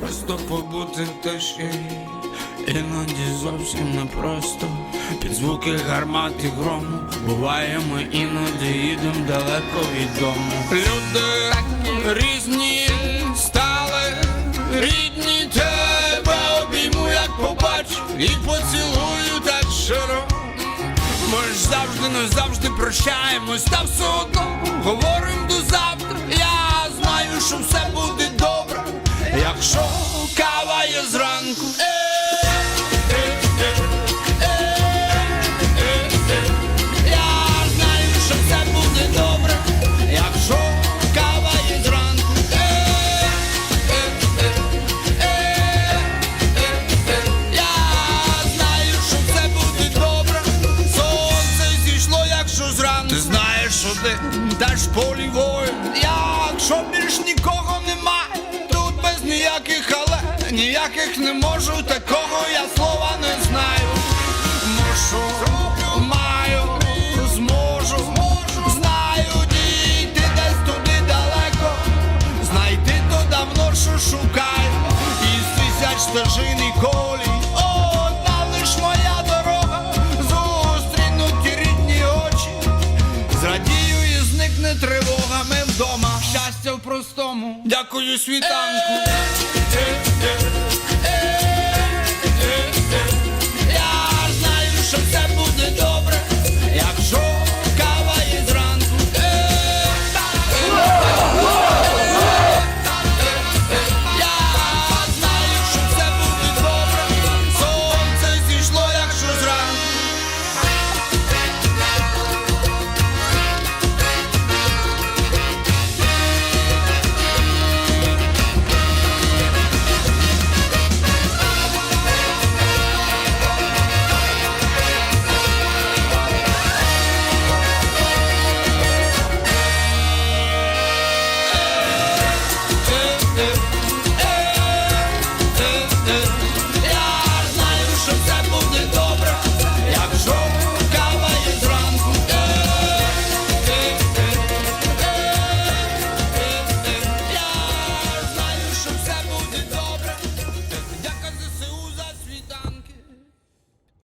Просто побути в тиші, іноді зовсім непросто. Під звуки гармат і грому буває, ми іноді їдемо далеко від дому. Люди різні стали, рідні тебе обійму, як побачу, і поцілую так щиро. Ми ж завжди не завжди прощаємось, та все одно якщо зранку. Ти знаєш, що ти теж полі воїн. Якщо більш нікого без ніяких але ніяких не можу, такого я слова не знаю. Мушу, маю, зможу, знаю, дійти десь туди далеко. Знайти то давно, що шукаю, із тисяч стежин і колій. Одна лиш моя дорога, зустрінуть рідні очі. Зрадію і зникне тривога, ми вдома. Щастя в простому. Дякую світанку.